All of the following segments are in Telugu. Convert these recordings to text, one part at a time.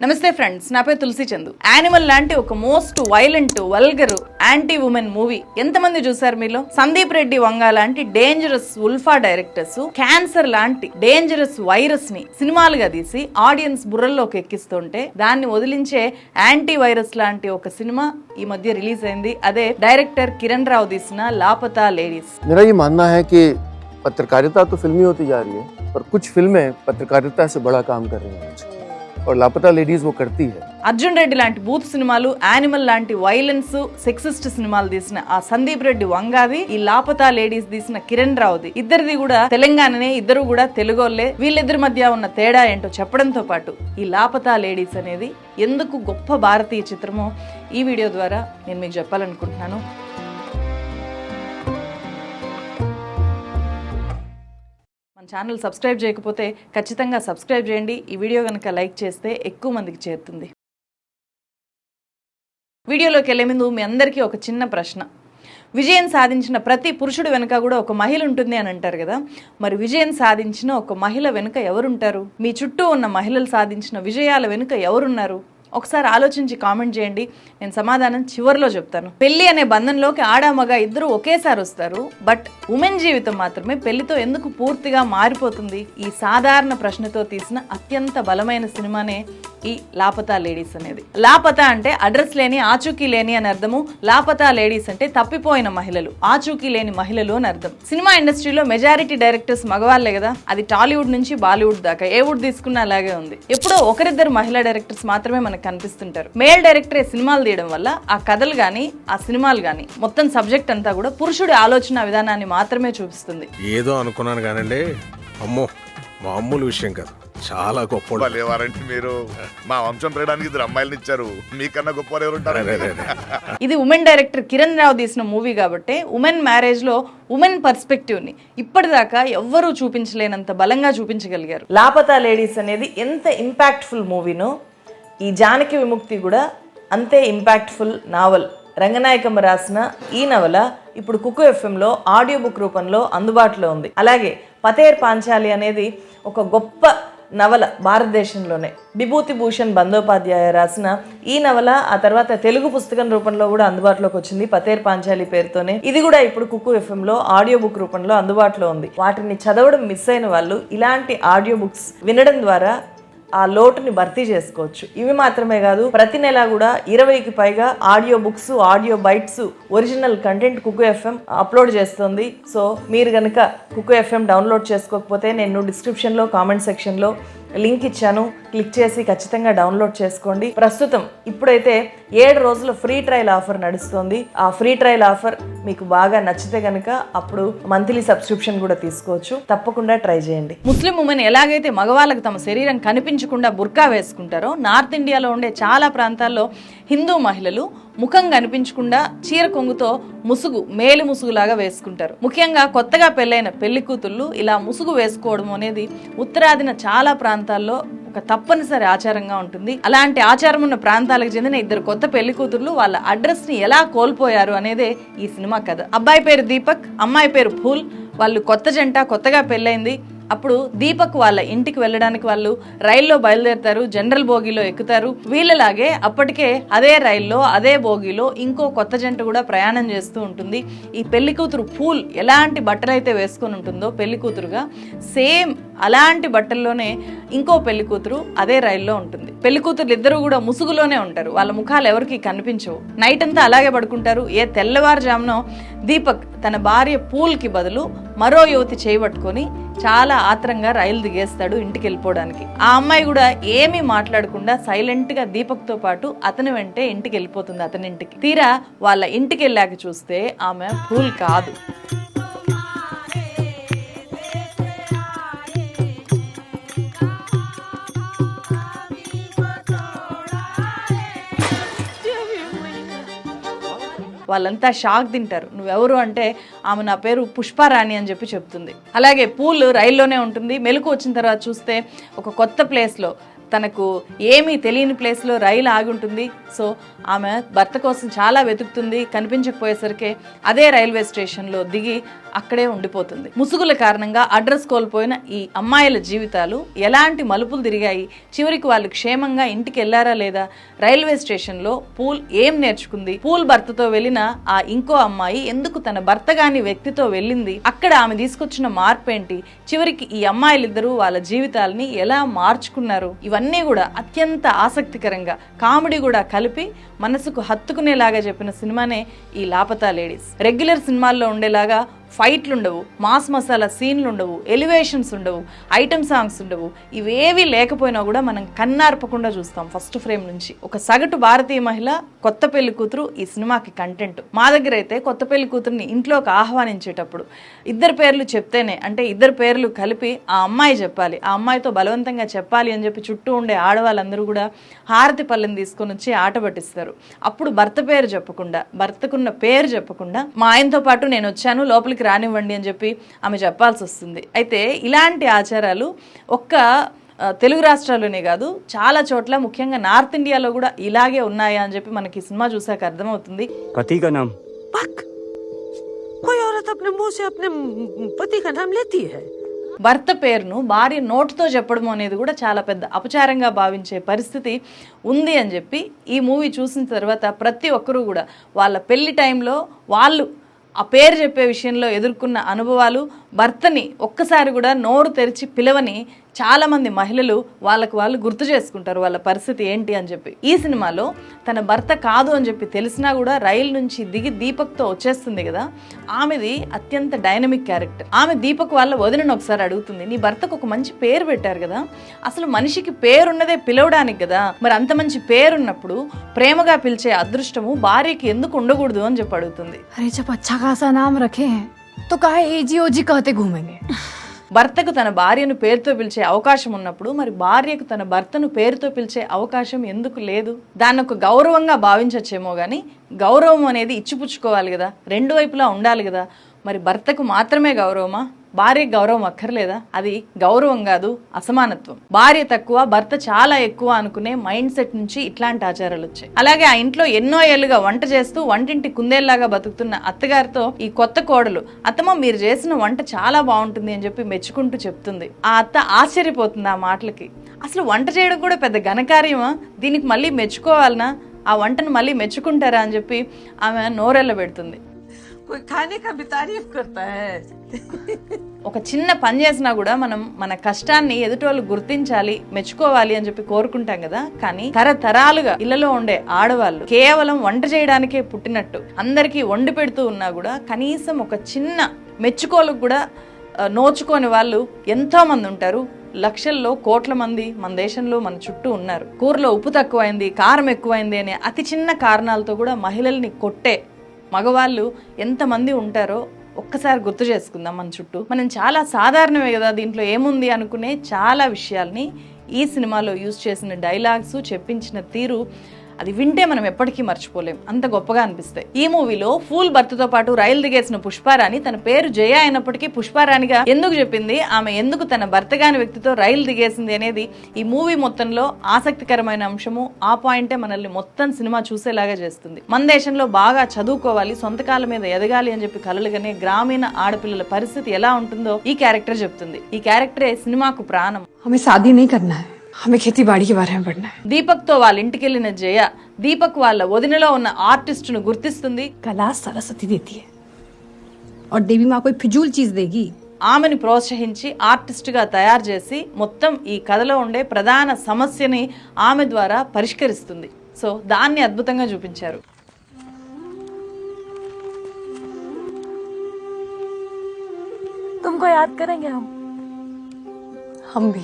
నమస్తే ఫ్రెండ్స్ నా పేరు తులసి చందు. యానిమల్ లాంటి ఒక most violent vulgar anti women movie ఎంతమంది చూసారు మీలో? సందీప్ రెడ్డి వంగ లాంటి డేంజరస్ ఉల్ఫా డైరెక్టర్స్ క్యాన్సర్ లాంటి డేంజరస్ వైరస్ని సినిమాలుగా తీసి ఆడియన్స్ బుర్రల్లోకి ఎక్కిస్తుంటే దాన్ని వదిలించే యాంటీ వైరస్ లాంటి ఒక సినిమా ఈ మధ్య రిలీజ్ అయింది. అదే డైరెక్టర్ కిరణ్ రావు తీసిన లాపతా లేడీస్ పత్రకారిత పత్రకారితా తో ఫిల్మీ హోతీ కుచ్ ఫిల్మే బడా కామ్ కర్ హై और लापता लेडीज वो करती है అర్జున్ రెడ్డి లాంటి బూత్ సినిమాలు యానిమల్ లాంటి వైలెన్స్ సెక్సిస్ట్ సినిమాలు తీసిన ఆ సందీప్ రెడ్డి వంగాది ఈ లాపతా లేడీస్ తీసిన కిరణ్ రావుది ఇద్దరిది కూడా తెలంగాణనే ఇద్దరు కూడా తెలుగోళ్ళే వీళ్ళిద్దరి మధ్య ఉన్న తేడా ఏంటో చెప్పడంతో పాటు ఈ లాపతా లేడీస్ అనేది ఎందుకు గొప్ప భారతీయ చిత్రమో ఈ వీడియో ద్వారా నేను మీకు చెప్పాలనుకుంటున్నాను ఛానల్ సబ్స్క్రైబ్ చేయకపోతే ఖచ్చితంగా సబ్స్క్రైబ్ చేయండి. ఈ వీడియో కనుక లైక్ చేస్తే ఎక్కువ మందికి చేరుతుంది. వీడియోలోకి వెళ్ళే ముందు మీ అందరికీ ఒక చిన్న ప్రశ్న. విజయం సాధించిన ప్రతి పురుషుడు వెనుక కూడా ఒక మహిళ ఉంటుంది అని అంటారు కదా. మరి విజయం సాధించిన ఒక మహిళ వెనుక ఎవరుంటారు? మీ చుట్టూ ఉన్న మహిళలు సాధించిన విజయాల వెనుక ఎవరున్నారు? ఒకసారి ఆలోచించి కామెంట్ చేయండి. నేను సమాధానం చివరిలో చెప్తాను. పెళ్ళి అనే బంధంలోకి ఆడ మగ ఇద్దరు ఒకేసారి వస్తారు. బట్ ఉమెన్ జీవితం మాత్రమే పెళ్ళితో ఎందుకు పూర్తిగా మారిపోతుంది? ఈ సాధారణ ప్రశ్నతో తీసిన అత్యంత బలమైన సినిమానే ఈ లాపతా లేడీస్ అనేది. లాపతా అంటే అడ్రస్ లేని ఆచూకీ లేని అని అర్థము. లాపతా లేడీస్ అంటే తప్పిపోయిన మహిళలు. ఆచూకీ లేని మహిళలు అని అర్థం. సినిమా ఇండస్ట్రీలో మెజారిటీ డైరెక్టర్స్ మగవాళ్ళే కదా. అది టాలీవుడ్ నుంచి బాలీవుడ్ దాకా ఏ వుడ్ తీసుకున్నా అలాగే ఉంది. ఎప్పుడో ఒకరిద్దరు మహిళా డైరెక్టర్స్ మాత్రమే మనకు కనిపిస్తుంటారు. మేల్ డైరెక్టరే సినిమాలు తీయడం వల్ల ఆ కథలు కానీ ఆ సినిమాలు కానీ మొత్తం సబ్జెక్ట్ అంతా కూడా పురుషుడి ఆలోచన విధానాన్ని మాత్రమే చూపిస్తుంది. ఏదో అనుకున్నాను కానండి. అమ్మో! మామూలు విషయం కాదు. చాలా గొప్ప లేవారంటే మీరు. మా వంశం పెరగడానికి ఇద్దరు అమ్మాయిలను ఇచ్చారు. మీకన్నా గొప్ప ఎవరు ఉంటారు ఇది ఉమెన్ డైరెక్టర్ కిరణ్ రావు తీసిన మూవీ కాబట్టి ఉమెన్ మ్యారేజ్లో ఉమెన్ పర్స్పెక్టివ్ని ఇప్పటిదాకా ఎవ్వరూ చూపించలేనంత బలంగా చూపించగలిగారు. లాపతా లేడీస్ అనేది ఎంత ఇంపాక్ట్ఫుల్ మూవీనో ఈ జానకి విముక్తి కూడా అంతే ఇంపాక్ట్ఫుల్ నావల్ రంగనాయకమ్మ రాసిన ఈ నవల ఇప్పుడు కుక్కు ఎఫ్ఎంలో ఆడియో బుక్ రూపంలో అందుబాటులో ఉంది. అలాగే పతేర్ పాంచాలి అనేది ఒక గొప్ప నవల భారతదేశంలోనే. విభూతి భూషణ్ బందోపాధ్యాయ రాసిన ఈ నవల ఆ తర్వాత తెలుగు పుస్తకం రూపంలో కూడా అందుబాటులోకి వచ్చింది పతేర్ పాంచాలి పేరుతోనే. ఇది కూడా ఇప్పుడు కుక్కు ఎఫ్ఎంలో ఆడియో బుక్ రూపంలో అందుబాటులో ఉంది. వాటిని చదవడం మిస్ అయిన వాళ్ళు ఇలాంటి ఆడియో బుక్స్ వినడం ద్వారా ఆ లోటుని భర్తీ చేసుకోవచ్చు. ఇవి మాత్రమే కాదు ప్రతి నెల కూడా ఇరవైకి పైగా audio books audio bytes original content Kuku FM upload చేస్తుంది. సో మీరు కనుక కుకు ఎఫ్ఎం డౌన్లోడ్ చేసుకోకపోతే నేను డిస్క్రిప్షన్లో కామెంట్ సెక్షన్లో లింక్ ఇచ్చాను క్లిక్ చేసి ఖచ్చితంగా డౌన్లోడ్ చేసుకోండి. ప్రస్తుతం ఇప్పుడైతే ఏడు రోజుల ఫ్రీ ట్రయల్ ఆఫర్ నడుస్తుంది. ఆ ఫ్రీ ట్రయల్ ఆఫర్ మీకు బాగా నచ్చితే కనుక అప్పుడు మంత్లీ సబ్స్క్రిప్షన్ కూడా తీసుకోవచ్చు. తప్పకుండా ట్రై చేయండి. ముస్లిం ఉమెన్ ఎలాగైతే మగవాళ్ళకి తమ శరీరం కనిపించకుండా బుర్కా వేసుకుంటారో నార్త్ ఇండియాలో ఉండే చాలా ప్రాంతాల్లో హిందూ మహిళలు ముఖం కనిపించకుండా చీర కొంగుతో ముసుగు మేలు ముసుగులాగా వేసుకుంటారు. ముఖ్యంగా కొత్తగా పెళ్ళైన పెళ్ళి కూతుళ్ళు ఇలా ముసుగు వేసుకోవడం అనేది ఉత్తరాదిన చాలా ప్రాంతాల్లో ఒక తప్పనిసరి ఆచారంగా ఉంటుంది. అలాంటి ఆచారం ఉన్న ప్రాంతాలకు చెందిన ఇద్దరు కొత్త పెళ్ళి కూతుర్లు వాళ్ళ అడ్రస్ని ఎలా కోల్పోయారు అనేదే ఈ సినిమా కథ. అబ్బాయి పేరు దీపక్ అమ్మాయి పేరు ఫూల్ వాళ్ళు కొత్త జంట కొత్తగా పెళ్ళైంది అప్పుడు దీపక్ వాళ్ళ ఇంటికి వెళ్ళడానికి వాళ్ళు రైల్లో బయలుదేరుతారు జనరల్ బోగిలో ఎక్కుతారు. వీళ్ళలాగే అప్పటికే అదే రైల్లో అదే బోగిలో ఇంకో కొత్త జంట కూడా ప్రయాణం చేస్తూ ఉంటుంది. ఈ పెళ్ళి కూతురు పూల్ ఎలాంటి బట్టలు అయితే వేసుకొని ఉంటుందో పెళ్ళి కూతురుగా సేమ్ అలాంటి బట్టల్లోనే ఇంకో పెళ్ళి కూతురు అదే రైల్లో ఉంటుంది. పెళ్ళి కూతురు ఇద్దరు కూడా ముసుగులోనే ఉంటారు. వాళ్ళ ముఖాలు ఎవరికి కనిపించవు. నైట్ అంతా అలాగే పడుకుంటారు. ఏ తెల్లవారుజామునో దీపక్ తన భార్య పూల్కి బదులు మరో యువతి చేయబట్టుకొని చాలా ఆత్రంగా రైలు దిగేస్తాడు ఇంటికి వెళ్ళిపోవడానికి ఆ అమ్మాయి కూడా ఏమీ మాట్లాడకుండా సైలెంట్గా దీపక్తో పాటు అతని వెంటే ఇంటికి వెళ్ళిపోతుంది అతని ఇంటికి. తీరా వాళ్ళ ఇంటికి వెళ్ళాక చూస్తే ఆమె పూల్ కాదు. వాళ్ళంతా షాక్ తింటారు. నువ్వెవరు అంటే ఆమె నా పేరు పుష్పారాణి అని చెప్పి చెప్తుంది. అలాగే పూల్ రైల్లోనే ఉంటుంది. మెలకు వచ్చిన తర్వాత చూస్తే ఒక కొత్త ప్లేస్లో తనకు ఏమీ తెలియని ప్లేస్లో రైలు ఆగి ఉంటుంది. సో ఆమె భర్త కోసం చాలా వెతుకుతుంది. కనిపించకపోయేసరికి అదే రైల్వే స్టేషన్లో దిగి అక్కడే ఉండిపోతుంది. ముసుగుల కారణంగా అడ్రస్ కోల్పోయిన ఈ అమ్మాయిల జీవితాలు ఎలాంటి మలుపులు తిరిగాయి? చివరికి వాళ్ళు క్షేమంగా ఇంటికి వెళ్ళారా లేదా? రైల్వే స్టేషన్లో పూల్ ఏం నేర్చుకుంది? పూల్ భర్తతో వెళ్ళిన ఆ ఇంకో అమ్మాయి ఎందుకు తన భర్త గాని వ్యక్తితో వెళ్ళింది? అక్కడ ఆమె తీసుకొచ్చిన మార్పు ఏంటి చివరికి ఈ అమ్మాయిలిద్దరూ వాళ్ళ జీవితాలని ఎలా మార్చుకున్నారు? ఇవన్నీ కూడా అత్యంత ఆసక్తికరంగా కామెడీ కూడా కలిపి మనసుకు హత్తుకునేలాగా చెప్పిన సినిమానే ఈ లాపతా లేడీస్. రెగ్యులర్ సినిమాల్లో ఉండేలాగా ఫైట్లు ఉండవు మాస్ మసాలా సీన్లు ఉండవు ఎలివేషన్స్ ఉండవు ఐటమ్ సాంగ్స్ ఉండవు. ఇవేవి లేకపోయినా కూడా మనం కన్నార్పకుండా చూస్తాం ఫస్ట్ ఫ్రేమ్ నుంచి. ఒక సగటు భారతీయ మహిళ కొత్త పెళ్ళి కూతురు ఈ సినిమాకి కంటెంట్ మా దగ్గర అయితే కొత్త పెళ్ళి కూతురుని ఇంట్లోకి ఆహ్వానించేటప్పుడు ఇద్దరు పేర్లు చెప్తేనే అంటే ఇద్దరు పేర్లు కలిపి ఆ అమ్మాయి చెప్పాలి. ఆ అమ్మాయితో బలవంతంగా చెప్పాలి అని చెప్పి చుట్టూ ఉండే ఆడవాళ్ళందరూ కూడా హారతి పళ్ళని తీసుకొని వచ్చి ఆట పట్టిస్తారు. అప్పుడు భర్త పేరు చెప్పకుండా భర్తకున్న పేరు చెప్పకుండా మా ఆయనతో పాటు నేను వచ్చాను లోపలికి లోపలికి రానివ్వండి అని చెప్పి ఆమె చెప్పాల్సి వస్తుంది. అయితే ఇలాంటి ఆచారాలు ఒక్క తెలుగు రాష్ట్రాల్లోనే కాదు చాలా చోట్ల ముఖ్యంగా నార్త్ ఇండియాలో కూడా ఇలాగే ఉన్నాయా అని చెప్పి మనకి సినిమా చూసాక అర్థమవుతుంది. భర్త పేరును భార్య నోటుతో చెప్పడం అనేది కూడా చాలా పెద్ద అపచారంగా భావించే పరిస్థితి ఉంది అని చెప్పి ఈ మూవీ చూసిన తర్వాత ప్రతి ఒక్కరూ కూడా వాళ్ళ పెళ్ళి టైంలో వాళ్ళు ఆ పేరు చెప్పే విషయంలో ఎదుర్కొన్న అనుభవాలు భర్తని ఒక్కసారి కూడా నోరు తెరిచి పిలవని చాలామంది మహిళలు వాళ్ళకు వాళ్ళు గుర్తు చేసుకుంటారు వాళ్ళ పరిస్థితి ఏంటి అని చెప్పి. ఈ సినిమాలో తన భర్త కాదు అని చెప్పి తెలిసినా కూడా రైలు నుంచి దిగి దీపక్తో వచ్చేస్తుంది కదా. ఆమెది అత్యంత డైనమిక్ క్యారెక్టర్. ఆమె దీపక్ వాళ్ళ వదినను ఒకసారి అడుగుతుంది నీ భర్తకు ఒక మంచి పేరు పెట్టారు కదా. అసలు మనిషికి పేరున్నదే పిలవడానికి కదా. మరి అంత మంచి పేరున్నప్పుడు ప్రేమగా పిలిచే అదృష్టము భార్యకి ఎందుకు ఉండకూడదు? అని చెప్పి అడుగుతుంది. అరే చెప్ప अच्छा खासा नाम रखे हैं तो काहे एजी ओजी कहते घूमेंगे భర్తకు తన భార్యను పేరుతో పిలిచే అవకాశం ఉన్నప్పుడు మరి భార్యకు తన భర్తను పేరుతో పిలిచే అవకాశం ఎందుకు లేదు దాన్ని ఒక గౌరవంగా భావించచ్చేమో కానీ గౌరవం అనేది ఇచ్చిపుచ్చుకోవాలి కదా రెండు వైపులా ఉండాలి కదా మరి భర్తకు మాత్రమే గౌరవమా భార్యకు గౌరవం అక్కర్లేదా? అది గౌరవం కాదు అసమానత్వం. భార్య తక్కువ భర్త చాలా ఎక్కువ అనుకునే మైండ్ సెట్ నుంచి ఇట్లాంటి ఆచారాలు వచ్చాయి. అలాగే ఆ ఇంట్లో ఎన్నో ఏళ్ళుగా వంట చేస్తూ వంటింటి కుందేల్లాగా బతుకుతున్న అత్తగారితో ఈ కొత్త కోడలు అత్తమ్మ మీరు చేసిన వంట చాలా బాగుంటుంది అని చెప్పి మెచ్చుకుంటూ చెప్తుంది. ఆ అత్త ఆశ్చర్యపోతుంది ఆ మాటలకి. అసలు వంట చేయడం కూడా పెద్ద ఘనకార్యమా? దీనికి మళ్ళీ మెచ్చుకోవాలనా? ఆ వంటను మళ్ళీ మెచ్చుకుంటారా? అని చెప్పి ఆమె నోరెళ్ళ పెడుతుంది कोई खाने का भी तारीफ करता है ఒక చిన్న పని చేసినా కూడా మనం మన కష్టాన్ని ఎదుటి వాళ్ళు గుర్తించాలి మెచ్చుకోవాలి అని చెప్పి కోరుకుంటాం కదా కానీ తరతరాలుగా ఇళ్లలో ఉండే ఆడవాళ్ళు కేవలం వంట చేయడానికే పుట్టినట్టు అందరికీ వండి పెడుతూ ఉన్నా కూడా కనీసం ఒక చిన్న మెచ్చుకోలకు కూడా ఆ, నోచుకోని వాళ్ళు ఎంతో మంది ఉంటారు లక్షల్లో కోట్ల మంది మన దేశంలో మన చుట్టూ ఉన్నారు కూరలో ఉప్పు తక్కువైంది కారం ఎక్కువైంది అనే అతి చిన్న కారణాలతో కూడా మహిళల్ని కొట్టే మగవాళ్ళు ఎంతమంది ఉంటారో ఒక్కసారి గుర్తు చేసుకుందాం మన చుట్టూ. మనం చాలా సాధారణమే కదా దీంట్లో ఏముంది అనుకునే చాలా విషయాల్ని ఈ సినిమాలో యూజ్ చేసిన డైలాగ్స్ చెప్పించిన తీరు అది వింటే మనం ఎప్పటికీ మర్చిపోలేం. అంత గొప్పగా అనిపిస్తాయి. ఈ మూవీలో ఫూల్ భర్తతో పాటు రైలు దిగేసిన పుష్పారాణి తన పేరు జయ అయినప్పటికీ పుష్పారాణిగా ఎందుకు చెప్పింది? ఆమె ఎందుకు తన భర్తగాని వ్యక్తితో రైలు దిగేసింది అనేది ఈ మూవీ మొత్తంలో ఆసక్తికరమైన అంశము. ఆ పాయింటే మనల్ని మొత్తం సినిమా చూసేలాగా చేస్తుంది. మన దేశంలో బాగా చదువుకోవాలి సొంత కాలం మీద ఎదగాలి అని చెప్పి కలలుగానే గ్రామీణ ఆడపిల్లల పరిస్థితి ఎలా ఉంటుందో ఈ క్యారెక్టర్ చెప్తుంది. ఈ క్యారెక్టరే సినిమాకు ప్రాణం. ఆమె సాధి నీ కన్నా है हमें खेती बाड़ी के बारे में पढ़ना है దీపక్తో వాళ్ళ ఇంటికి వెళ్ళిన జయ దీపక్ వాళ్ళ వదినలో ఉన్న ఆర్టిస్టును గుర్తిస్తుంది कला सरस्वती देती है और देवी माँ कोई फिजूल चीज देगी ఆమెని ప్రోత్సహించి ఆర్టిస్ట్గా తయారు చేసి మొత్తం ఈ కథలో ఉండే ప్రధాన సమస్యని ఆమె ద్వారా పరిష్కరిస్తుంది సో దాన్ని అద్భుతంగా చూపించారు तुमको याद करेंगे हम हम भी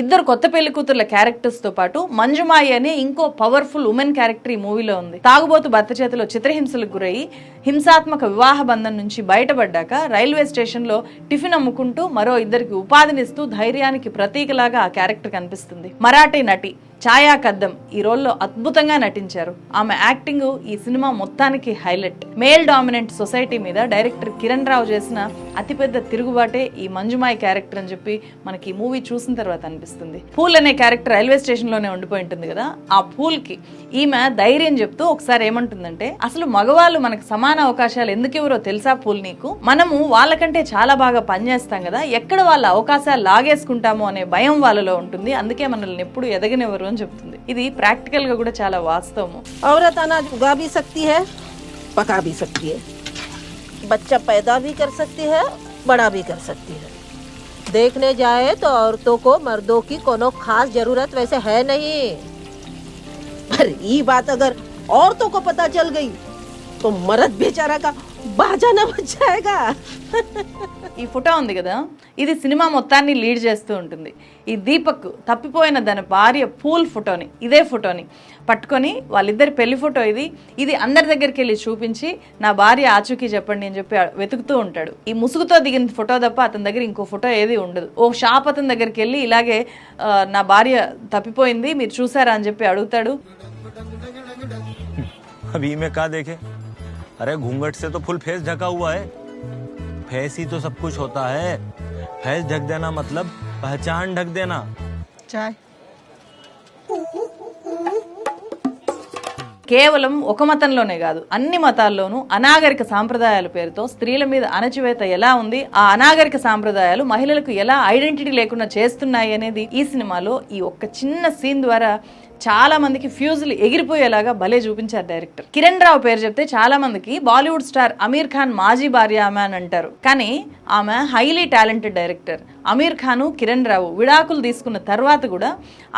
ఇద్దరు కొత్త పెళ్ళి కూతుర్ల క్యారెక్టర్స్తో పాటు మంజుమాయి అనే ఇంకో పవర్ఫుల్ ఉమెన్ క్యారెక్టర్ ఈ మూవీలో ఉంది. తాగుబోతు భర్త చేతిలో చిత్రహింసలకు గురయ్యి హింసాత్మక వివాహ బంధం నుంచి బయటపడ్డాక రైల్వే స్టేషన్లో టిఫిన్ అమ్ముకుంటూ మరో ఇద్దరికి ఉపాధినిస్తూ ధైర్యానికి ప్రతీకలాగా ఆ క్యారెక్టర్ కనిపిస్తుంది. మరాఠీ నటి ఛాయా కద్దం ఈ రోల్లో అద్భుతంగా నటించారు. ఆమె యాక్టింగ్ ఈ సినిమా మొత్తానికి హైలైట్. మేల్ డామినెంట్ సొసైటీ మీద డైరెక్టర్ కిరణ్ రావు చేసిన అతిపెద్ద తిరుగుబాటే ఈ మంజుమాయి క్యారెక్టర్ అని చెప్పి మనకి ఈ మూవీ చూసిన తర్వాత అనిపిస్తుంది. పూల్ అనే క్యారెక్టర్ రైల్వే స్టేషన్లోనే ఉండిపోయి ఉంటుంది కదా ఆ పూల్కి ఈమె ధైర్యం చెప్తూ ఒకసారి ఏమంటుందంటే అసలు మగవాళ్ళు మనకు సమాన సమాన అవకాశాలు ఎందుకు ఎవరో తెలుసా పూల్ నీకు మనము వాళ్ళకంటే చాలా బాగా పనిచేస్తాం కదా ఎక్కడ వాళ్ళ అవకాశాలు లాగేసుకుంటామో అనే భయం వాళ్ళలో ఉంటుంది అందుకే మనల్ని ఎప్పుడు ఎదగనివ్వరు అని చెప్తుంది ఇది ప్రాక్టికల్ గా కూడా చాలా వాస్తవము औरत अनाज उगा भी सकती है पका भी सकती है बच्चा पैदा भी कर सकती है बड़ा भी कर सकती है देखने जाए तो औरतों को मर्दों की कोनो खास जरूरत वैसे है नहीं पर ये बात अगर औरतों को पता चल गई तो मर्द बेचारा का बाजा न बच जाएगा ఈ ఫోటో ఉంది కదా ఇది సినిమా మొత్తాన్ని లీడ్ చేస్తూ ఉంటుంది ఈ దీపక్ తప్పిపోయిన దాని భార్య పూల్ ఫోటోని ఇదే ఫోటోని పట్టుకొని వాళ్ళిద్దరి పెళ్లి ఫోటో ఇది ఇది అందరి దగ్గరికి వెళ్ళి చూపించి నా భార్య ఆచూకీ చెప్పండి అని చెప్పి వెతుకుతూ ఉంటాడు ఈ ముసుగుతో దిగిన ఫోటో తప్ప అతని దగ్గర ఇంకో ఫోటో ఏది ఉండదు ఓ షాప్ అతని దగ్గరికి వెళ్ళి ఇలాగే ఆ, నా భార్య తప్పిపోయింది మీరు చూసారా అని చెప్పి అడుగుతాడు अभी मैं कहा देखे अरे घूंघट से तो फुल फेस ढका हुआ है फेस ही तो सब कुछ होता है फेस ढक देना मतलब पहचान ढक देना चाय కేవలం ఒక మతంలోనే కాదు అన్ని మతాల్లోనూ అనాగరిక సాంప్రదాయాల పేరుతో స్త్రీల మీద అణచివేత ఎలా ఉంది ఆ అనాగరిక సాంప్రదాయాలు మహిళలకు ఎలా ఐడెంటిటీ లేకుండా చేస్తున్నాయి అనేది ఈ సినిమాలో ఈ ఒక్క చిన్న సీన్ ద్వారా చాలా మందికి ఫ్యూజులు ఎగిరిపోయేలాగా భలే చూపించారు డైరెక్టర్. కిరణ్ రావు పేరు చెప్తే చాలా మందికి బాలీవుడ్ స్టార్ అమీర్ ఖాన్ మాజీ భార్య ఆమె అని అంటారు. కానీ ఆమె highly talented director. Aamir Khan Kiran Rao విడాకులు తీసుకున్న తర్వాత కూడా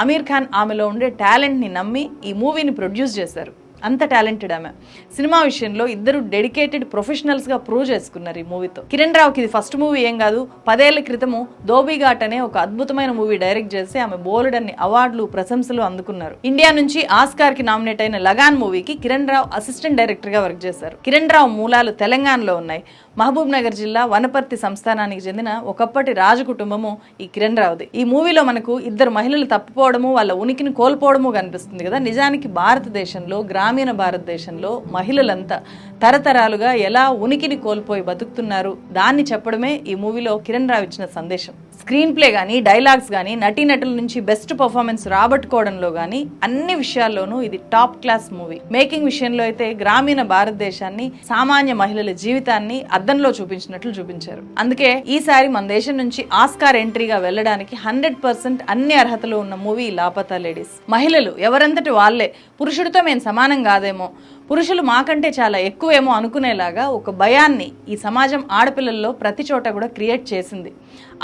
అమీర్ ఖాన్ ఆమెలో ఉండే టాలెంట్ని నమ్మి ఈ మూవీని ప్రొడ్యూస్ చేశారు. అంత టాలెంటెడ్ ఆమె. సినిమా విషయంలో ఇద్దరు డెడికేటెడ్ ప్రొఫెషనల్స్గా ప్రూవ్ చేసుకున్నారు ఈ మూవీతో. కిరణ్ రావుకి ఇది ఫస్ట్ మూవీ ఏం కాదు పదేళ్ళ క్రితము ఘాట్ అనే ఒక అద్భుతమైన మూవీ డైరెక్ట్ చేసి ఆమె బోల్డ్ అన్ని అవార్డులు ప్రశంసలు అందుకున్నారు. ఇండియా నుంచి ఆస్కార్కి నామినేట్ అయిన లగాన్ మూవీకి కిరణ్ రావు అసిస్టెంట్ డైరెక్టర్గా వర్క్ చేశారు. కిరణ్ రావు మూలాలు తెలంగాణలో ఉన్నాయి. మహబూబ్ నగర్ జిల్లా వనపర్తి సంస్థానానికి చెందిన ఒకప్పటి రాజు కుటుంబము ఈ కిరణ్ రావుది. ఈ మూవీలో మనకు ఇద్దరు మహిళలు తప్పిపోవడము వాళ్ళ ఉనికిని కోల్పోవడము కనిపిస్తుంది కదా. నిజానికి భారతదేశంలో గ్రామీణ భారతదేశంలో మహిళలంతా తరతరాలుగా ఎలా ఉనికిని కోల్పోయి బతుకుతున్నారు దాన్ని చెప్పడమే ఈ మూవీలో కిరణ్ రావు ఇచ్చిన సందేశం. స్క్రీన్ ప్లే కానీ డైలాగ్స్ కానీ నటీనటుల నుంచి బెస్ట్ పర్ఫార్మెన్స్ రాబట్టుకోవడంలో కానీ అన్ని విషయాల్లోనూ ఇది టాప్ క్లాస్ మూవీ. మేకింగ్ విషయంలో అయితే గ్రామీణ భారతదేశాన్ని సామాన్య మహిళల జీవితాన్ని అద్దంలో చూపించినట్లు చూపించారు. అందుకే ఈసారి మన దేశం నుంచి ఆస్కార్ ఎంట్రీగా వెళ్ళడానికి హండ్రెడ్ పర్సెంట్ అన్ని అర్హతలు ఉన్న మూవీ లాపతా లేడీస్. మహిళలు ఎవరంతటి వాళ్ళే? పురుషుడితో మేము సమానం కాదేమో? పురుషులు మాకంటే చాలా ఎక్కువేమో అనుకునేలాగా ఒక భయాన్ని ఈ సమాజం ఆడపిల్లల్లో ప్రతి చోట కూడా క్రియేట్ చేసింది.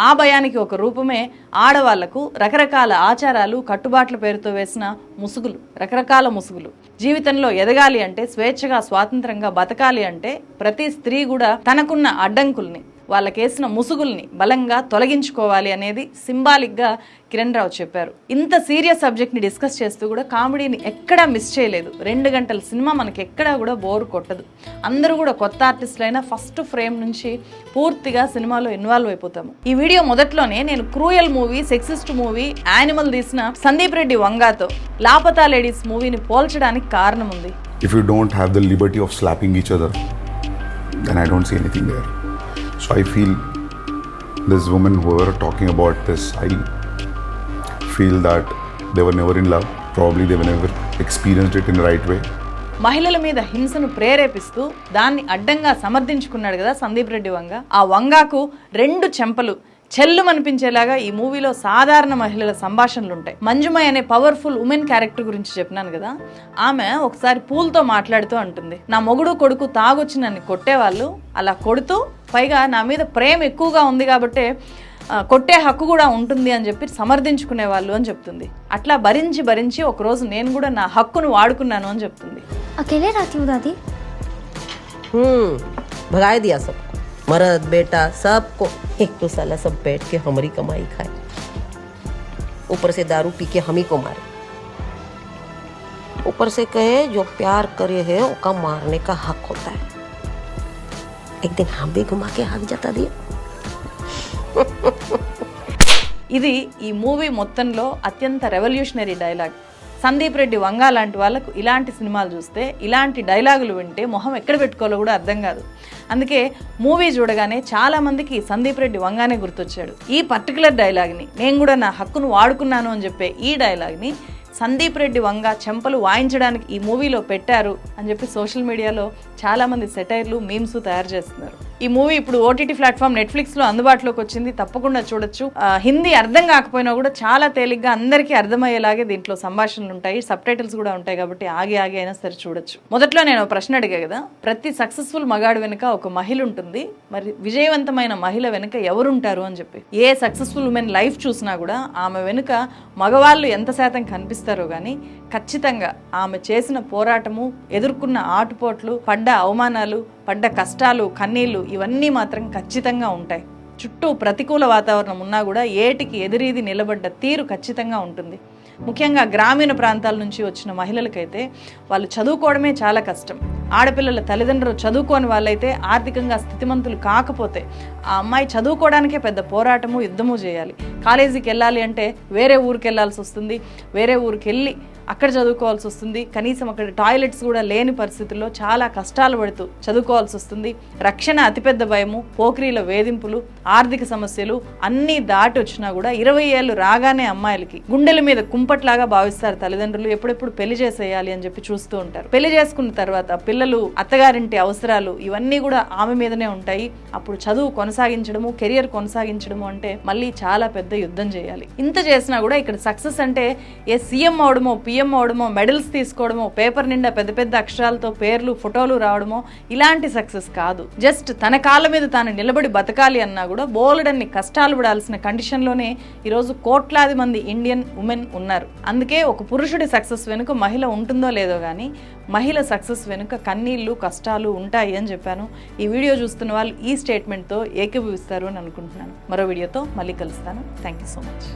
ఆ భయానికి ఒక రూపమే ఆడవాళ్ళకు రకరకాల ఆచారాలు కట్టుబాట్ల పేరుతో వేసిన ముసుగులు రకరకాల ముసుగులు. జీవితంలో ఎదగాలి అంటే స్వేచ్ఛగా స్వాతంత్రంగా బతకాలి అంటే ప్రతి స్త్రీ కూడా తనకున్న అడ్డంకుల్ని వాళ్ళకేసిన ముసుగుల్ని బలంగా తొలగించుకోవాలి అనేది సింబాలిక్గా కిరణ్ రావు చెప్పారు. ఇంత సీరియస్ సబ్జెక్ట్ని డిస్కస్ చేస్తూ కూడా కామెడీని ఎక్కడా మిస్ చేయలేదు. రెండు గంటల సినిమా మనకి ఎక్కడా కూడా బోర్ కొట్టదు. అందరూ కూడా కొత్త ఆర్టిస్టులైనా ఫస్ట్ ఫ్రేమ్ నుంచి పూర్తిగా సినిమాలో ఇన్వాల్వ్ అయిపోతాము. ఈ వీడియో మొదట్లోనే నేను cruel movie sexist movie animal తీసిన సందీప్ రెడ్డి వంగాతో లాపతా లేడీస్ మూవీని పోల్చడానికి కారణం ఉంది. If you don't have the liberty of slapping each other then I don't see anything there So I feel this woman, whoever talking about this, I feel that they were never in love. Probably they were never experienced it in the right way. మహిళల మీద హింసను ప్రేరేపిస్తూ దాన్ని అడ్డంగా సమర్థించుకున్నాడు కదా సందీప్ రెడ్డి వంగ ఆ వంగాకు రెండు చెంపలు చెల్లు అనిపించేలాగా ఈ మూవీలో సాధారణ మహిళల సంభాషణలు ఉంటాయి. మంజుమయ్ అనే పవర్ఫుల్ ఉమెన్ క్యారెక్టర్ గురించి చెప్పినాను కదా ఆమె ఒకసారి పూల్తో మాట్లాడుతూ అంటుంది. నా మొగుడు కొడుకు తాగొచ్చి నన్ను కొట్టేవాళ్ళు అలా కొడుతూ పైగా నా మీద ప్రేమ ఎక్కువగా ఉంది కాబట్టి కొట్టే హక్కు కూడా ఉంటుంది అని చెప్పి సమర్థించుకునే వాళ్ళు అని చెప్తుంది. అట్లా భరించి భరించి ఒకరోజు నేను కూడా నా హక్కును వాడుకున్నాను అని చెప్తుంది. అకేలే రాతి ఉదాది దియా मर्द बेटा सबको एक तो साला सब बैठ के हमारी कमाई खाए ऊपर से दारू पी के हम ही को मारे ऊपर से कहे जो प्यार करे है उसका मारने का हक होता है एक दिन हम भी घुमा के हाथ जता दिए ఇది ఈ మూవీ మొత్తంలో అత్యంత రెవల్యూషనరీ డైలాగ్ సందీప్ రెడ్డి వంగా లాంటి వాళ్ళకు ఇలాంటి సినిమాలు చూస్తే ఇలాంటి డైలాగులు వింటే మొహం ఎక్కడ పెట్టుకోవాలో కూడా అర్థం కాదు అందుకే మూవీ చూడగానే చాలామందికి సందీప్ రెడ్డి వంగానే గుర్తొచ్చాడు. ఈ పర్టికులర్ డైలాగ్ని నేను కూడా నా హక్కును వాడుకున్నాను అని చెప్పే ఈ డైలాగ్ని సందీప్ రెడ్డి వంగ చెంపలు వాయించడానికి ఈ మూవీలో పెట్టారు అని చెప్పి సోషల్ మీడియాలో చాలా మంది సెటైర్లు మీమ్స్ తయారు చేస్తున్నారు. ఈ మూవీ ఇప్పుడు ఓటీటీ ప్లాట్ఫామ్ నెట్ఫ్లిక్స్లో అందుబాటులోకి వచ్చింది. తప్పకుండా చూడొచ్చు. ఆ, హిందీ అర్థం కాకపోయినా కూడా చాలా తేలిగ్గా అందరికీ అర్థమయ్యేలాగే దీంట్లో సంభాషణలు ఉంటాయి. సబ్ టైటిల్స్ కూడా ఉంటాయి కాబట్టి ఆగి ఆగి అయినా సరే చూడొచ్చు. మొదట్లో నేను ఒక ప్రశ్న అడిగా కదా ప్రతి సక్సెస్ఫుల్ మగాడు వెనుక ఒక మహిళ ఉంటుంది. మరి విజయవంతమైన మహిళ వెనుక ఎవరుంటారు అని చెప్పి? ఏ సక్సెస్ఫుల్ ఉమెన్ లైఫ్ చూసినా కూడా ఆమె వెనుక మగవాళ్ళు ఎంత శాతం కనిపిస్తారు కానీ ఖచ్చితంగా ఆమె చేసిన పోరాటము ఎదుర్కొన్న ఆటుపోట్లు పడ్డ అవమానాలు పడ్డ కష్టాలు కన్నీళ్ళు ఇవన్నీ మాత్రం ఖచ్చితంగా ఉంటాయి. చుట్టూ ప్రతికూల వాతావరణం ఉన్నా కూడా ఏటికి ఎదురీది నిలబడ్డ తీరు ఖచ్చితంగా ఉంటుంది. ముఖ్యంగా గ్రామీణ ప్రాంతాల నుంచి వచ్చిన మహిళలకైతే వాళ్ళు చదువుకోవడమే చాలా కష్టం. ఆడపిల్లల తల్లిదండ్రులు చదువుకోని వాళ్ళైతే ఆర్థికంగా స్థితిమంతులు కాకపోతే ఆ అమ్మాయి చదువుకోవడానికే పెద్ద పోరాటము యుద్ధము చేయాలి. కాలేజీకి వెళ్ళాలి అంటే వేరే ఊరికి వెళ్ళాల్సి వస్తుంది. వేరే ఊరికి వెళ్ళి అక్కడ చదువుకోవాల్సి వస్తుంది. కనీసం అక్కడ టాయిలెట్స్ కూడా లేని పరిస్థితుల్లో చాలా కష్టాలు పడుతూ చదువుకోవాల్సి వస్తుంది. రక్షణ అతిపెద్ద భయము పోక్రీల వేధింపులు ఆర్థిక సమస్యలు అన్నీ దాటి వచ్చినా కూడా ఇరవై ఏళ్ళు రాగానే అమ్మాయిలకి గుండెల మీద కుంపట్లాగా భావిస్తారు తల్లిదండ్రులు. ఎప్పుడెప్పుడు పెళ్ళి చేసేయాలి అని చెప్పి చూస్తూ ఉంటారు. పెళ్ళి చేసుకున్న తర్వాత పిల్లలు అత్తగారింటి అవసరాలు ఇవన్నీ కూడా ఆమె మీదనే ఉంటాయి. అప్పుడు చదువు కొనసాగించడము కెరియర్ కొనసాగించడము అంటే మళ్ళీ చాలా పెద్ద యుద్ధం చేయాలి. ఇంత చేసినా కూడా ఇక్కడ సక్సెస్ అంటే ఏ సీఎం అవడమో పిఎం అవడమో మెడల్స్ తీసుకోవడమో పేపర్ నిండా పెద్ద పెద్ద అక్షరాలతో పేర్లు ఫోటోలు రావడమో ఇలాంటి సక్సెస్ కాదు. జస్ట్ తన కాళ్ళ మీద తాను నిలబడి బతకాలి అన్నా కూడా బోలెడన్ని కష్టాలు పడాల్సిన కండిషన్లోనే ఈరోజు కోట్లాది మంది ఇండియన్ ఉమెన్ ఉన్నారు. అందుకే ఒక పురుషుడి సక్సెస్ వెనుక మహిళ ఉంటుందో లేదో కానీ మహిళ సక్సెస్ వెనుక కన్నీళ్ళు కష్టాలు ఉంటాయి అని చెప్పాను. ఈ వీడియో చూస్తున్న వాళ్ళు ఈ స్టేట్మెంట్తో ఏకీభవిస్తారు అని అనుకుంటున్నాను. మరో వీడియోతో మళ్ళీ కలుస్తాను. Thank you so much.